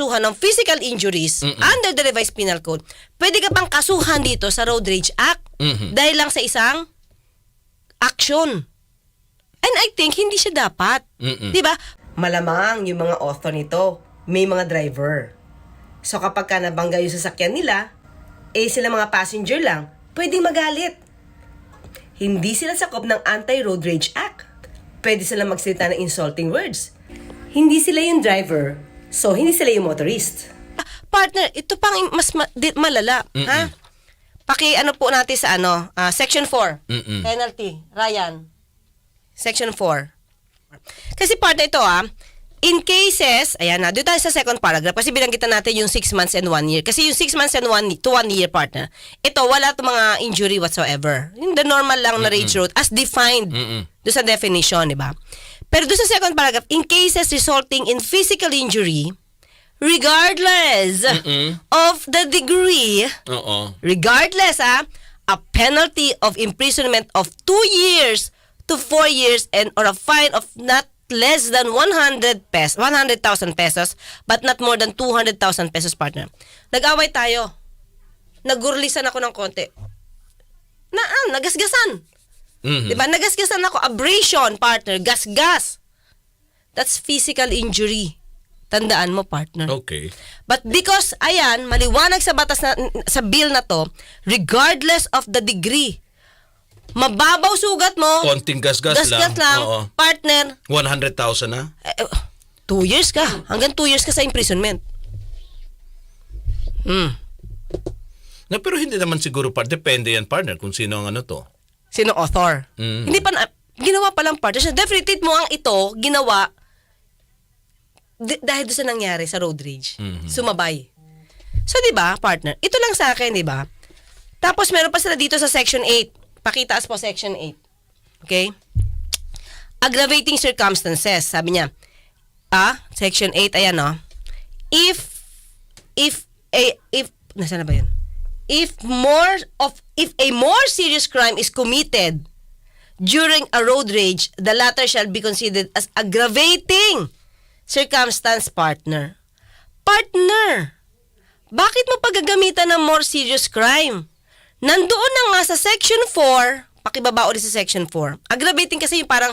kasuhan ng physical injuries under the revised penal code, pwede ka bang kasuhan dito sa Road Rage Act Mhm. dahil lang sa isang action. And I think hindi siya dapat. Mm-mm. 'Di ba? Malamang yung mga author nito, may mga driver. So kapag ka nabangga yung sasakyan nila, eh sila mga passenger lang, pwedeng magalit. Hindi sila sakop ng Anti-Road Rage Act. Pwede sila magsalita ng insulting words. Hindi sila yung driver, so hindi sila yung motorist. partner, ito pang mas ma- di- malala, ha? Paki ano po natin sa ano, ah, section 4. Mm-mm. Penalty, Ryan. Section 4. Kasi partner ito ah, in cases, ayan na, dito tayo sa second paragraph kasi binanggitan natin yung 6 months and 1 year. Kasi yung 6 months and 1 to 1 year partner, ito wala itong mga injury whatsoever. Yung the normal lang na rage road as defined Mm-mm. do sa definition, di ba? Pero do sa second paragraph, in cases resulting in physical injury, regardless Mm-mm. of the degree, Oo. regardless ah, a penalty of imprisonment of 2 years to 4 years and or a fine of not less than 100 pesos, 100,000 pesos, but not more than 200,000 pesos, partner. Nag-away tayo. Nagurlisan ako ng konti. Na, ah, nagasgasan. Mhm. Diba? Nagasgasan ako. Abrasion, partner. Gas-gas. That's physical injury. Tandaan mo, partner. Okay. But because, ayan, maliwanag sa batas na, sa bill na to, regardless of the degree, mababaw sugat mo, Konting gasgas lang. gasgas lang, Oo. partner, 100,000 na? eh, eh, two years ka. Hanggang two years ka sa imprisonment. Hmm. Na, pero hindi naman siguro par depende yan partner kung sino ang ano to. Sino author? Mm. Hindi pa na, ginawa pa lang partner. So, definitely mo ang ito, ginawa, dahil doon sa nangyari sa road rage. Mhm. Sumabay. So, di ba, partner? Ito lang sa akin, di ba? Tapos, meron pa sila dito sa section 8. Pakitaas po section 8. Okay? Aggravating circumstances. Sabi niya, ah, section 8, ayan o. If, if, a, if, nasaan na ba yun? If more of, if a more serious crime is committed during a road rage, the latter shall be considered as aggravating circumstance partner. Partner! Bakit mo pagagamitan ng more serious crime? Nandoon na nga sa section 4, pakibaba ulit sa section 4. Aggravating kasi yung parang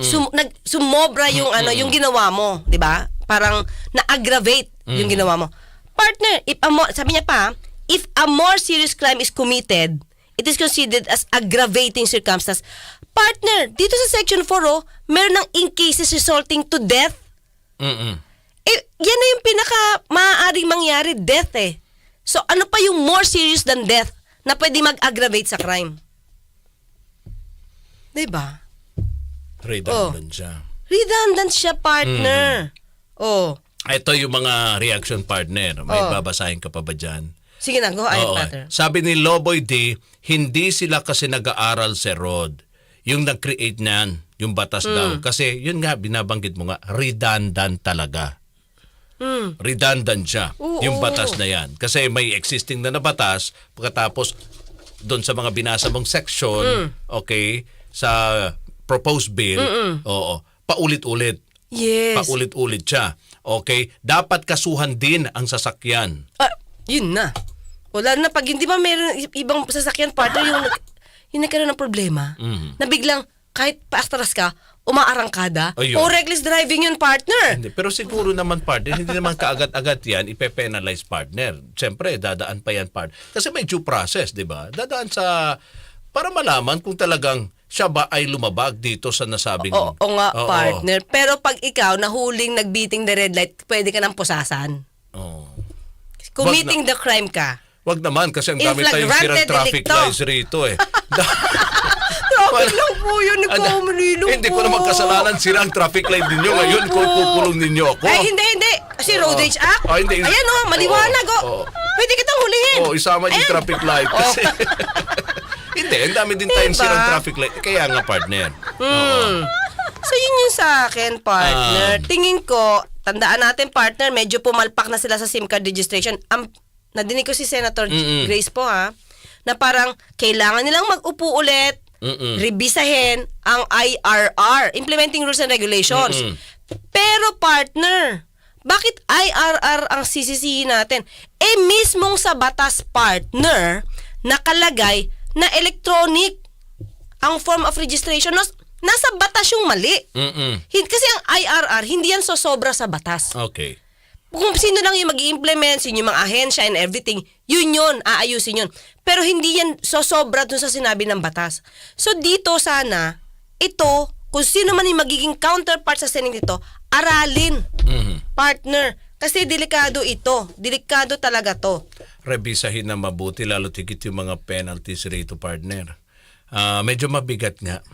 sum, nag, sumobra yung ano, yung ginawa mo, 'di ba? Parang na-aggravate yung ginawa mo. Partner, if a more, sabi niya pa, if a more serious crime is committed, it is considered as aggravating circumstance. Partner, dito sa section 4, oh, meron ng in cases resulting to death. Mm-mm. Eh, yan na yung pinaka maaaring mangyari, death eh. So, ano pa yung more serious than death na pwede mag-aggravate sa crime? 'Di ba? Redundant siya. Redundant siya, partner. Oh. Ito yung mga reaction partner. May Oh. babasahin ka pa ba dyan? Sige na, go ahead, Oo. partner. Sabi ni Loboy D, hindi sila kasi nag-aaral sa road. Yung nag-create niyan, yung batas Hmm. daw. Kasi yun nga, binabanggit mo nga, redundant talaga. Hmm. Redundant siya, Oo. yung batas na yan. Kasi may existing na na batas, pagkatapos doon sa mga binasa mong section, Hmm. okay, sa proposed bill, oo, paulit-ulit. Yes. Paulit-ulit siya. Okay? Dapat kasuhan din ang sasakyan. Ah, yun na. Wala na pag hindi ba meron ibang sasakyan partner yung nag- yung nagkaroon ng problema Mhm. na biglang kahit paastras ka, umaarangkada Ayun. o reckless driving yun partner. Hindi, pero siguro naman partner, hindi naman kaagad-agad yan ipe-penalize partner. Siyempre, dadaan pa yan partner. Kasi may due process, di ba? Dadaan sa, para malaman kung talagang siya ba ay lumabag dito sa nasabing... Oo, oo nga, Oo. partner. Pero pag ikaw nahuling nagbeating the red light, pwede ka nang pusasan. Committing the crime ka. Wag naman kasi ang dami tayong sirang traffic delicto. lights rito eh. Traffic lang po yun, Ano? nagkamalilo Hindi ko naman kasalanan sirang traffic light ninyo. Ngayon, kung kukulong ninyo ako. Ay, hindi, hindi. Kasi Road Oo. Rage Act. Ah, hindi. Ayan o, maliwanag o. Oo. Pwede kitang hulihin. Oo, isama yung Ayan. traffic light. Kasi, hindi, ang dami din tayong Diba? sirang traffic light. Kaya nga, partner. Hmm. So yun yung sa akin, partner. Ah. Tingin ko, tandaan natin, partner, medyo pumalpak na sila sa SIM card registration. Am, nadinig ko si Senator Mm-mm. Grace po ha, na parang kailangan nilang mag-upo ulit, Mm-mm. rebisahin ang IRR, Implementing Rules and Regulations. Mm-mm. Pero partner, Bakit IRR ang sisisihin natin? Eh mismong sa batas partner nakalagay na electronic ang form of registration. Nasa batas yung mali. Mm-mm. Kasi ang IRR, hindi yan sosobra sa batas. Okay. Kung sino lang yung mag implement sino yung mga ahensya and everything, yun yun, aayusin yun. Pero hindi yan sosobra dun sa sinabi ng batas. So dito sana, ito, kung sino man yung magiging counterpart sa Senate dito, aralin, Mhm. partner. Kasi delikado ito. Delikado talaga to. Revisahin na mabuti lalo tigit yung mga penalties rito, partner. Ah, medyo mabigat nga.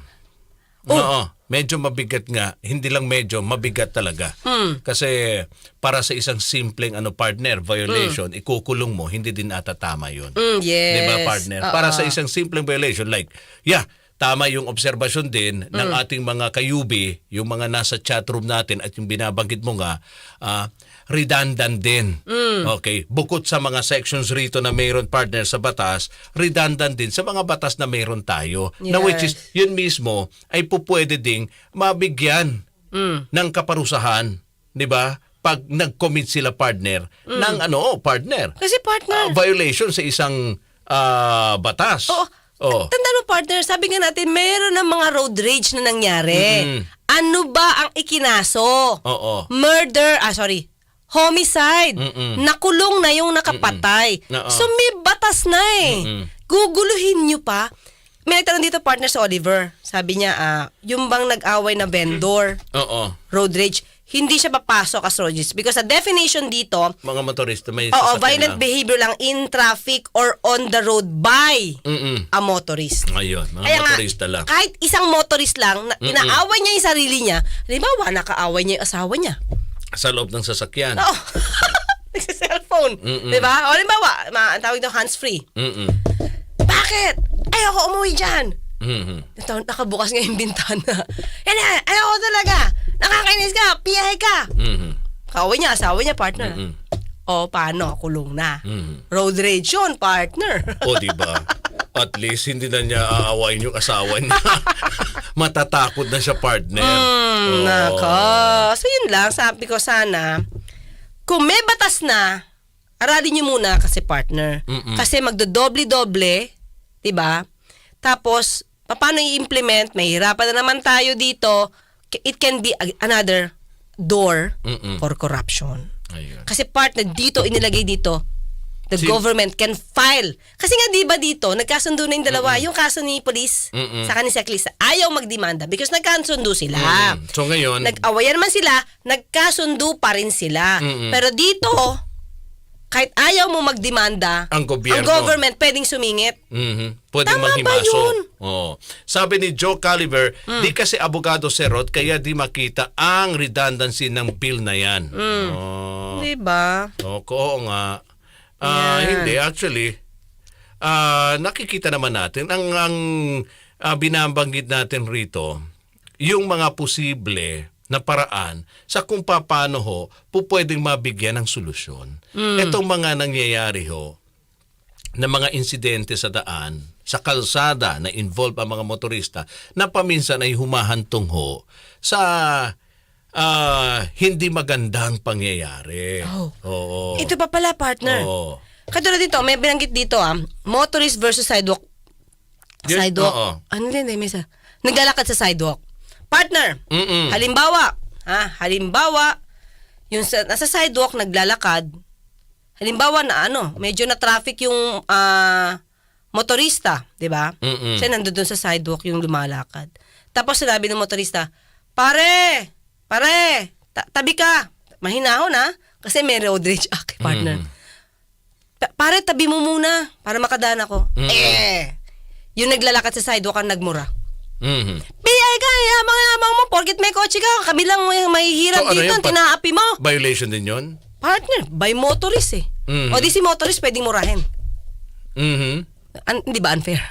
Oh. Oo, medyo mabigat nga. Hindi lang medyo, mabigat talaga. Hmm. Kasi para sa isang simpleng ano partner violation, ikukulong mo, hindi din ata tama 'yun. Mm, yes. 'Di ba partner? Oo. Para sa isang simpleng violation like, yeah, tama yung obserbasyon din ng Mm. ating mga kayubi, yung mga nasa chatroom natin at yung binabanggit mo nga, ah, redundant din. Mm. Okay, bukod sa mga sections rito na mayroon partner sa batas, redundant din sa mga batas na mayroon tayo. Na which is, yun mismo ay pupwede ding mabigyan Mm. ng kaparusahan, 'di ba? Pag nag-commit sila partner Mm. ng ano, oh, partner. Kasi partner, Ah, violation sa isang ah, batas. Oo. Oh. Tanda mo partner, sabi nga natin, meron ng mga road rage na nangyari. Mm-mm. Ano ba ang ikinaso? Oo. Murder, ah sorry, homicide. Mm-mm. Nakulong na yung nakapatay. Oo. So may batas na eh. Mm-mm. Guguluhin nyo pa. May nagtanong dito partner sa Oliver. Sabi niya, ah, yung bang nag-away na vendor, Oo. road rage, hindi siya papasok as road rage. Because the definition dito, Mga motorista may oo, violent lang. behavior lang in traffic or on the road by Mm-mm. a motorist. Ayun, mga Kaya nga, motorista lang. kahit isang motorist lang, na, inaaway niya yung sarili niya, halimbawa, nakaaway niya yung asawa niya. Sa loob ng sasakyan. Oo. Nagsa-cellphone. Mm-mm. Di ba? O halimbawa, ma- ang tawag ito hands-free. Mm-mm. Bakit? Ayoko umuwi dyan. Mhm. Ito, nakabukas nga yung bintana. Yan yan, ayoko talaga. Nakakainis ka, piyahe ka. Mhm. Kaaway niya, asawa niya, partner. Mm-mm. O, paano? Kulong na. Mhm. Road rage yun, partner. O, di ba? At least hindi na niya aawain yung asawa niya. Matatakot na siya partner. Mm, nako. So yun lang, sabi ko sana, kung may batas na, aralin niyo muna kasi partner. Mm-mm. Kasi magdodoble-doble, 'di ba? Tapos paano i-implement? Mahirapan na naman tayo dito. It can be another door Mm-mm. for corruption. Ayun. Kasi partner dito inilagay dito the Sin- government can file. Kasi nga 'di ba dito nagkasundo na yung dalawa, yung kaso ni police Mm-mm. sa ni Seklis ayaw magdemanda because nagkasundo sila. Mm. So ngayon, Nag-awayan man sila, nagkasundo pa rin sila. Mm-mm. Pero dito kahit ayaw mo magdemanda, Ang gobyerno. government pwedeng sumingit. Mhm. Pwedeng Tama ba maghimaso. yun? Oo. Sabi ni Joe Caliver, Mm. di kasi abogado si Rod, kaya di makita ang redundancy ng bill na yan. Mm. Oh. 'Di ba? Oo, oo nga. Ah, Yan. hindi actually. Ah, nakikita naman natin ang ang ah, binabanggit natin rito yung mga posible na paraan sa kung paano ho po pwedeng mabigyan ng solusyon. Itong mga nangyayari ho na mga insidente sa daan, sa kalsada na involve ang mga motorista na paminsan ay humahantong ho sa ah, hindi magandang pangyayari. Oh. Oo. Ito pa pala partner. Oo. Katulad dito, may binanggit dito ah, motorist versus sidewalk. Yun, sidewalk. oo. Ano din, may isa. Naglalakad sa sidewalk. Partner, Mm-mm. halimbawa, ha, halimbawa, yung sa, nasa sidewalk naglalakad, halimbawa na ano, medyo na traffic yung ah, motorista, di ba? Mm-mm. Siya dun sa sidewalk yung lumalakad. Tapos sinabi ng motorista, pare, pare, ta- tabi ka. Mahinahon ha, kasi may road rage act, partner. Mm. Pa- pare, tabi mo muna para makadaan ako. Mm. Eh, yung naglalakad sa sidewalk ang nagmura. Mhm. Biyay ka, yabang-yabang mo, porkit may kotse ka, kabilang may mahihirap So, ano dito, yun, tinaapi mo. Violation din 'yon? Partner, by motorist eh. Mhm. O di si motorist pwedeng murahin. Mhm. An- hindi ba unfair?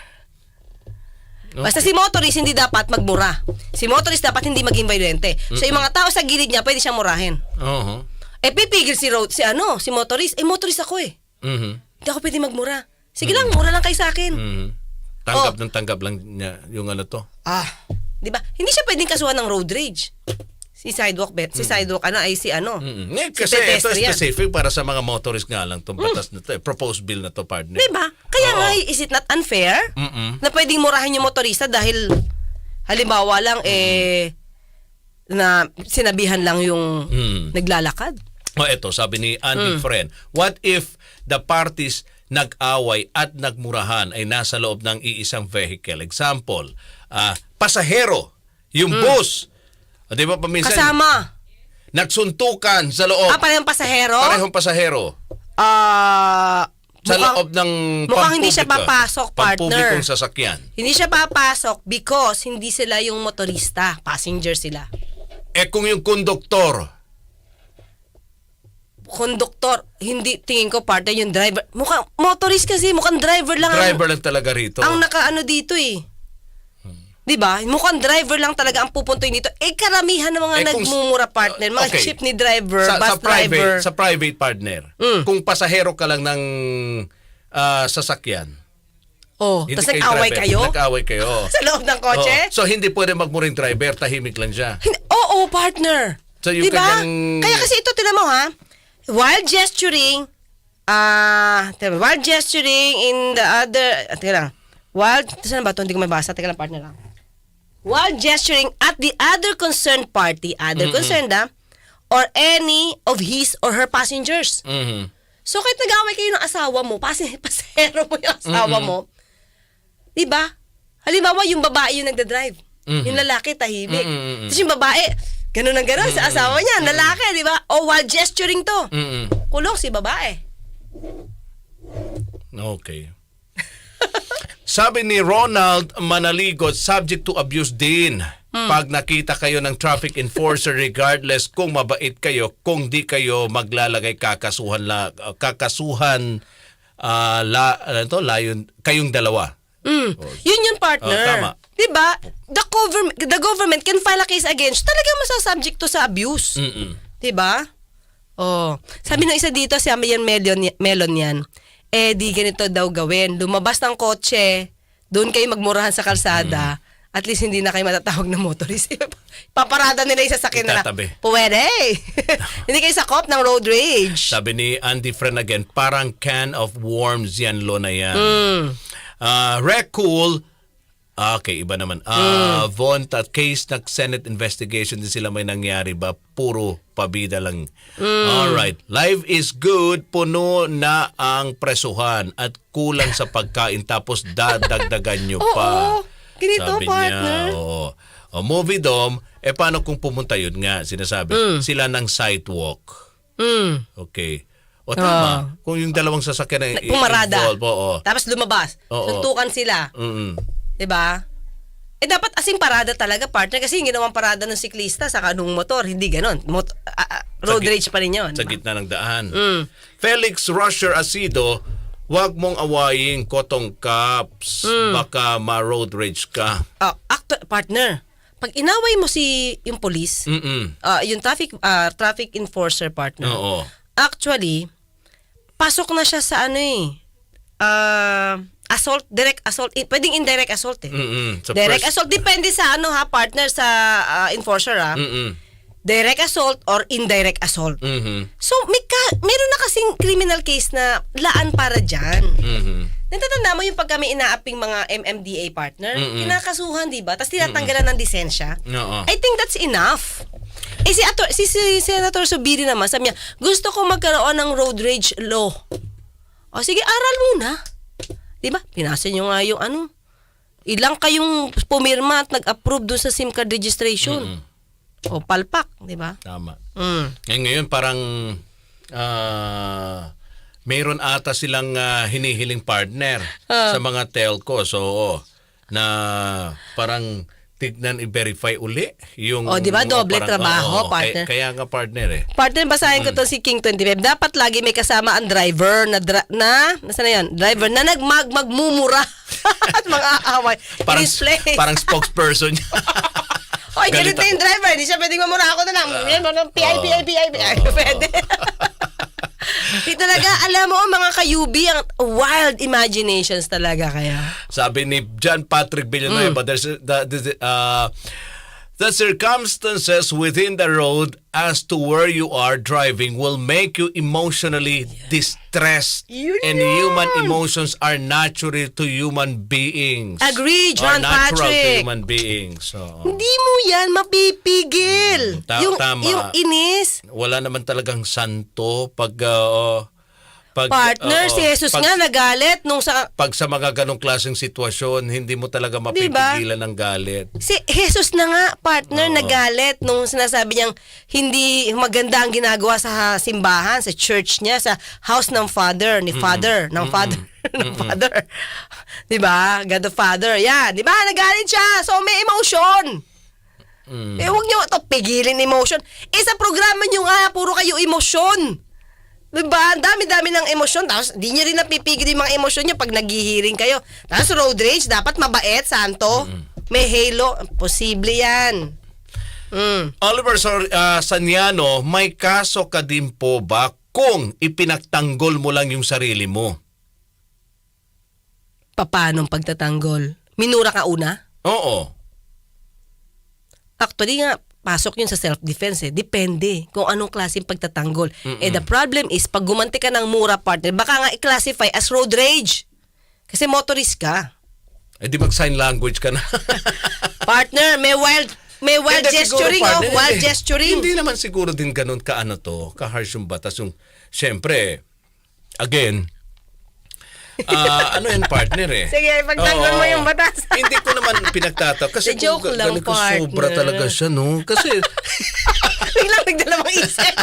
Basta si motorist hindi dapat magmura. Si motorist dapat hindi maging violente. So yung mga tao sa gilid niya pwede siyang murahin. Oo. Eh pipigil si road si ano, si motorist. Eh motorist ako eh. Mhm. Hindi ako pwede magmura. Sige lang, mura lang kayo sa akin. Mhm. Tanggap ng tanggap lang niya yung ano to. Ah, 'di ba? Hindi siya pwedeng kasuhan ng road rage. Si sidewalk bet. Si sidewalk ano ay si ano. Mm. Eh, Si kasi ito pedestrian. specific para sa mga motorist nga lang itong batas na to. Eh. Proposed bill na to, partner. Diba? Kaya Oo. nga, is it not unfair? Mm-mm. Na pwedeng murahin yung motorista dahil halimbawa lang eh na sinabihan lang yung Mm. naglalakad. O eto, sabi ni Mm. Andy Friend, what if the parties nag-away at nagmurahan ay nasa loob ng iisang vehicle? Example, ah, pasahero, yung bus. O, di ba paminsan. Kasama. nagsuntukan sa loob. Ah, parehong pasahero? Parehong pasahero. Ah, Sa mukhang- loob ng mukhang hindi siya papasok, partner. Pampublikong sasakyan. Hindi siya papasok because hindi sila yung motorista. Passenger sila. Eh kung yung konduktor, Konduktor, hindi tingin ko partner yung driver. Mukhang motorist kasi, mukhang driver lang. ang- driver lang talaga rito. Ang nakaano dito eh. 'Di ba? Mukhang driver lang talaga ang pupuntoy dito. Eh karamihan ng mga Eh, kung- nagmumura partner, mga Okay. jeepney driver, sa, bus sa private, driver. sa private partner. Mm. Kung pasahero ka lang ng ah, sasakyan. oh, tapos kayo nag-away kayo Nag-away kayo. sa loob ng kotse? Oo. So hindi pwede magmuring driver, tahimik lang siya. Oo, partner. So, yung 'Di ba? kanyang- Kaya kasi ito tinan mo ha. While gesturing ah, uh, while gesturing in the other, ah, teka lang. While, saan ba ito? Hindi ko mabasa. Teka lang, partner lang. While gesturing at the other concerned party, other concerned ah, or any of his or her passengers. Mhm. So kahit nag-away kayo ng asawa mo, pasi pasero mo yung asawa mo, di ba? Halimbawa, yung babae yung nagda-drive. Mhm. Yung lalaki, tahimik. Mhm. Tapos yung babae, ganun ang ganun sa asawa niya, lalaki, di ba? O while gesturing to, Mm-mm. kulong si babae. Okay. Sabi ni Ronald Manaligot, subject to abuse din. Hmm. Pag nakita kayo ng traffic enforcer regardless kung mabait kayo, kung di kayo maglalagay kakasuhan la kakasuhan ah, la ano to, layon kayong dalawa. Mm. Yun yung partner. Oh, tama. Di ba? The government, the government can file a case against. Talaga masasubject to sa abuse. Di ba? Oh. Sabi ng isa dito, si yan Melon, Melon yan, eh di ganito daw gawin. Lumabas ng kotse, doon kayo magmurahan sa kalsada, at least hindi na kayo matatawag na motorist. Paparada nila yung sasakyan nila. Itatabi. Pwede. hindi kayo sakop ng road rage. Sabi ni Andy Friend again, parang can of worms yan, lo na yan. Mm. Ah, Recul, ah, okay, iba naman. Mm. Ah, Von, at case ng Senate investigation din sila may nangyari ba? Puro pabida lang. Mm. Alright. Life is good. Puno na ang presuhan at kulang sa pagkain tapos dadagdagan nyo pa. Oo. Ganito, Sabi partner. Niya, oo. O, movie dome, eh paano kung pumunta yun nga, sinasabi, sila ng sidewalk. Mm. Okay. O tama. Kung yung dalawang sasakyan na Pumarada. involved, oo. Tapos lumabas. Oo. Suntukan sila. Mm-mm. 'Di ba? Eh dapat asing parada talaga partner kasi yung ginawang parada ng siklista sa kanong motor, hindi ganon. Mot- ah, road Sa rage pa rin 'yon. Sa gitna ng daan. Mm. Felix Rusher Asido, wag mong awayin kotong caps. Mm. Baka ma-road rage ka. Ah, actu- partner. Pag inaway mo si yung police, Mm-mm. ah, yung traffic ah, traffic enforcer partner. Oo. Actually, pasok na siya sa ano eh. ah, assault, direct assault, eh, pwedeng indirect assault eh. Mm-mm. Sa direct first- assault depende sa ano ha, partner sa ah, enforcer ha. Mm-mm. Direct assault or indirect assault. Mhm. So, may ka, meron na kasing criminal case na laan para dyan. Mhm. Natatanda mo yung pag kami inaaping mga MMDA partner, Mm-mm. kinakasuhan, di ba? Tapos tinatanggalan ng lisensya. Oo. I think that's enough. Eh si, Ator, si, si Senator Subiri naman, sabi niya, gusto ko magkaroon ng road rage law. O sige, aral muna. Di ba? Pinasa niyo nga yung ano, ilang kayong pumirma at nag-approve doon sa SIM card registration. O palpak, di ba? Tama. Mm. Eh, ngayon parang ah mayroon ata silang ah, hinihiling partner Ah. sa mga telco. So, na parang tignan i-verify uli yung O, di ba? mga Doble parang- trabaho, oo, partner. Kaya, kaya nga partner eh. Partner, basahin ko to si King 25. Dapat lagi may kasama ang driver na, dra- na nasa na yun? Driver na nagmag magmumura at mga away. Parang, I-display. parang spokesperson niya. Oy, ganito yung driver. Hindi siya pwedeng mamura ako na lang. Yan, mga PI, PI, PI, PI. Pwede. Di talaga, alam mo, mga kayubi, ang wild imaginations talaga kaya. Sabi ni John Patrick Villanueva, Mm. there's a- the, the, uh, The circumstances within the road as to where you are driving will make you emotionally distressed. Yun and yun. human emotions are natural to human beings. Agree, Are John natural to Patrick. human beings. So, Hindi mo yan mapipigil. Mm, ta- yung, tama. yung inis. wala naman talagang santo pag... uh, pag Partner, oo, si Jesus pag, nga nagalit nung sa... Pag sa mga ganong klaseng sitwasyon, hindi mo talaga Di mapipigilan ng galit. Si Jesus na nga, partner, Oo. nagalit nung sinasabi niyang hindi maganda ang ginagawa sa simbahan, sa church niya, sa house ng father, ni father, ng father, ng father. Di ba? God the Father. Yan. Di ba? Nagalit siya. So, may emotion. Mm. Eh, huwag niyo ito pigilin emotion. Eh, sa programa niyo nga, puro kayo emosyon. Diba? Ang dami-dami ng emosyon. Tapos, di niyo rin napipigil yung mga emosyon niyo pag naghihiring kayo. Tapos, road rage, dapat mabait, santo. May halo. Posible yan. Mm. Oliver Sor- ah, Saniano, may kaso ka din po ba kung ipinagtanggol mo lang yung sarili mo? Papanong pagtatanggol? Minura ka una? Oo. Actually nga, pasok yun sa self-defense eh. Depende kung anong klaseng pagtatanggol. Eh, the problem is, pag gumanti ka ng mura partner, baka nga i-classify as road rage. Kasi motorist ka. Eh di mag-sign language ka na. Partner, may wild may wild Hindi, siguro, gesturing partner, oh, wild hindi. gesturing. Hindi naman siguro din ganun ka ano to, ka-harsh yung batas. Yung, syempre, again, ah, ano yan partner eh. Sige, ipagtanggol Oo. mo yung batas. Hindi ko naman pinagtataw. Kasi joke kung lang, ka, sobra talaga siya, no? Kasi, Biglang nagdalawang isip.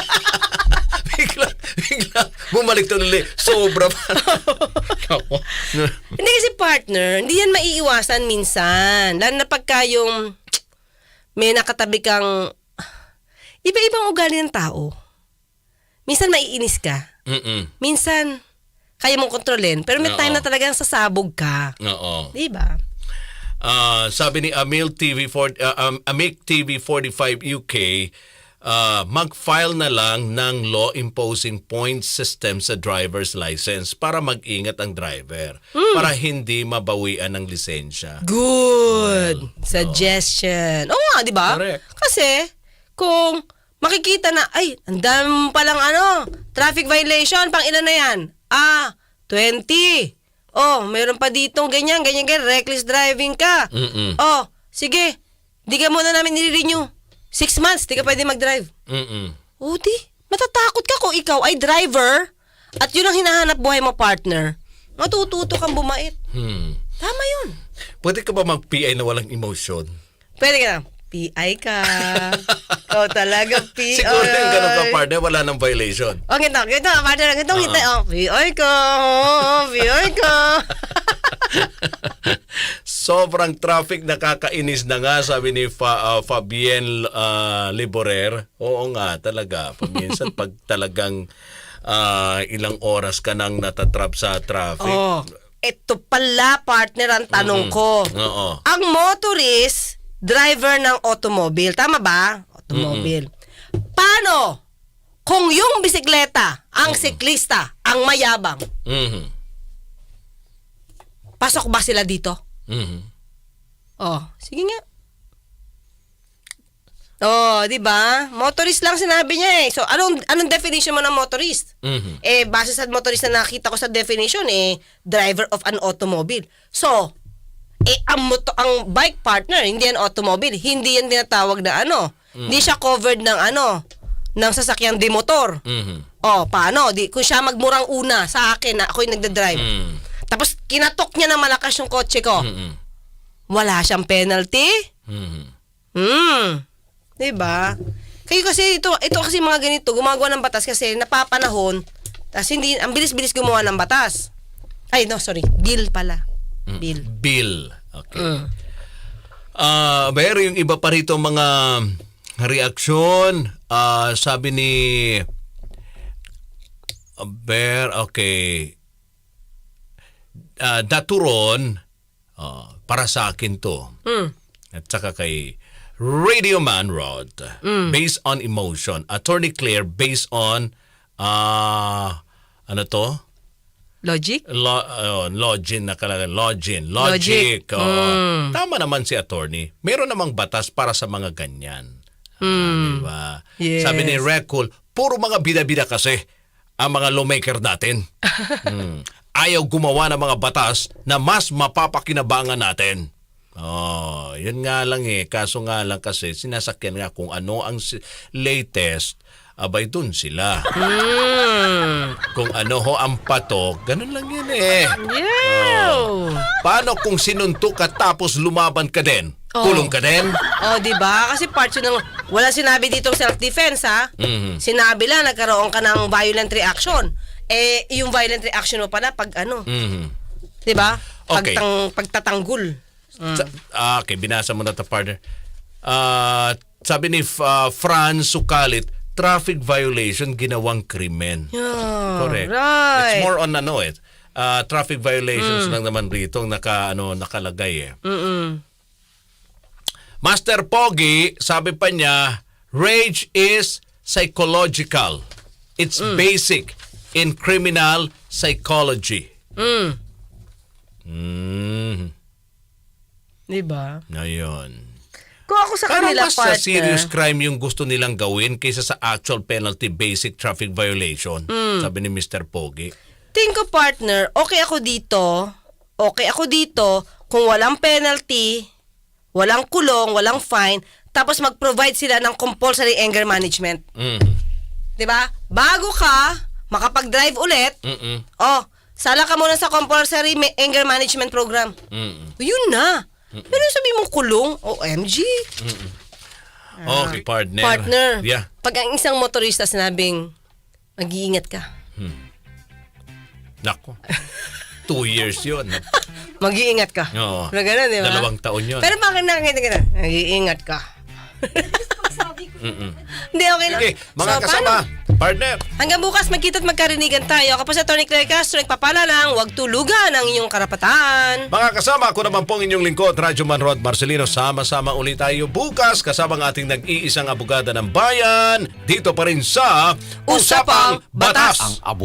bigla, bigla, bumalik to ulit. Sobra pa. Hindi kasi partner, hindi yan maiiwasan minsan. Lalo na pagka yung may nakatabi kang iba-ibang ugali ng tao. Minsan maiinis ka. Mm-mm. Minsan kaya mong kontrolin. Pero may Oo. time na talagang sasabog ka. Oo. Di ba? Ah, sabi ni Amil TV for uh, um, Amic TV 45 UK, ah, mag-file na lang ng law imposing point system sa driver's license para mag-ingat ang driver Hmm. para hindi mabawian ng lisensya. Good suggestion. Oo nga, di ba? Correct. Kasi, kung makikita na, ay, ang dami mo palang ano, traffic violation, pang ilan na yan? Ah, 20. Oh, meron pa dito, ganyan, ganyan, ganyan, reckless driving ka. Mm-mm. Oh, sige, di ka muna namin nire-renew. Six months, di ka pwede mag-drive. Mm-mm. O di, matatakot ka kung ikaw ay driver at yun ang hinahanap buhay mo partner. Matututo kang bumait. Hmm. Tama yun. Pwede ka ba mag-PI na walang emotion? Pwede ka na. PI ka. Ikaw talaga, PI. Siguro yung ganun ka partner, wala ng violation. O, ganito, ganito, partner, ganito, Oo. kita, oh, PI ka, oh, PI ka. Sobrang traffic nakakainis na nga sabi ni Fa, uh, Fabien uh, Liborer. Oo nga talaga. Pag minsan pag talagang uh, ilang oras ka nang natatrap sa traffic. oh, ito pala, partner, ang tanong ko. Oo. Ang motorist, driver ng automobile. Tama ba? Automobile. Paano kung yung bisikleta, ang siklista, ang mayabang, Mhm. pasok ba sila dito? Mhm. Oh, sige nga. Oh, 'di ba? Motorist lang sinabi niya eh. So, anong anong definition mo ng motorist? Mhm. Eh base sa motorist na nakita ko sa definition eh driver of an automobile. So, eh ang moto, ang bike partner hindi yan automobile, hindi yan tinatawag na ano. Hindi siya covered ng ano ng sasakyang di motor. Mhm. Oh, paano? Di kung siya magmurang una sa akin na ako yung nagda-drive. Mhm. Tapos kinatok niya ng malakas yung kotse ko. Mhm. Wala siyang penalty? Mhm. Hmm. 'Di ba? Kayo kasi ito ito kasi mga ganito gumagawa ng batas kasi napapanahon tas hindi ang bilis-bilis gumawa ng batas. Ay no, sorry. Bill pala. Bill. Bill. Okay. Mm. Ah, pero yung iba pa rito mga reaksyon, ah, sabi ni ah, Bear, okay. Ah, Daturon, ah, para sa akin to. Mm. At saka kay Radio Man Rod, based on emotion. Attorney Claire, based on, ah, ano to? Logic? Lo, uh, login na kalagay. Login. Logic. Logic. oo. Mm. Tama naman si attorney. Meron namang batas para sa mga ganyan. Ah, diba? Yes. Sabi ni Recul, puro mga bida-bida kasi ang mga lawmaker natin. Hmm. Ayaw gumawa ng mga batas na mas mapapakinabangan natin. Oh, yun nga lang eh. Kaso nga lang kasi sinasakyan nga kung ano ang latest, abay dun sila. Hmm. Kung ano ho ang patok, ganun lang yun eh. Yeah. Paano kung sinuntok ka tapos lumaban ka din? Oh. Kulong ka din? Oh, 'di ba? Kasi part yun ng wala sinabi dito self-defense ha. Mhm. Sinabi lang nagkaroon ka ng violent reaction. Eh yung violent reaction mo pala pag ano, Mhm. 'di ba? Okay. Pagtang pagtatanggol. Sa- ah, okay, binasa mo na to, partner. Ah, sabi ni ah, Franz Sukalit, traffic violation ginawang krimen. Yeah, Correct. Right. It's more on ano eh. ah, traffic violations lang naman rito ang naka, ano, nakalagay eh. Mm. Master Pogi, sabi pa niya, rage is psychological. It's basic in criminal psychology. Mm. Mm, 'Di ba? ngayon. Kung ako sa Parang kanila mas sa partner, serious crime yung gusto nilang gawin kaysa sa actual penalty basic traffic violation. Sabi ni Mr. Pogi. Tingin ko partner, okay ako dito. Okay ako dito kung walang penalty, walang kulong, walang fine, tapos mag-provide sila ng compulsory anger management. Mm. 'Di ba? Bago ka makapag-drive ulit, Mm-mm. oh, sala ka muna sa compulsory anger management program. Mm-mm. Yun na. Pero sabi mo kulong, OMG. Okay, partner. Partner. Yeah. Pag ang isang motorista sinabing, mag-iingat ka. Nako. Two years yun. Mag-iingat ka. Oo. Pero ganun, di ba? Dalawang taon yun. Pero bakit nakakita ka na? Mag-iingat ka. Hindi, okay lang. Okay, mga So, kasama, paano? partner. Hanggang bukas magkita at magkarinigan tayo. Ako po sa Tony Claire Castro, nagpapala lang, huwag tulugan ang iyong karapatan. Mga kasama, ako naman pong inyong lingkod, Radyo Manrod Marcelino. Sama-sama ulit tayo bukas kasama ang ating nag-iisang abogada ng bayan. Dito pa rin sa Usapang Batas. Batas.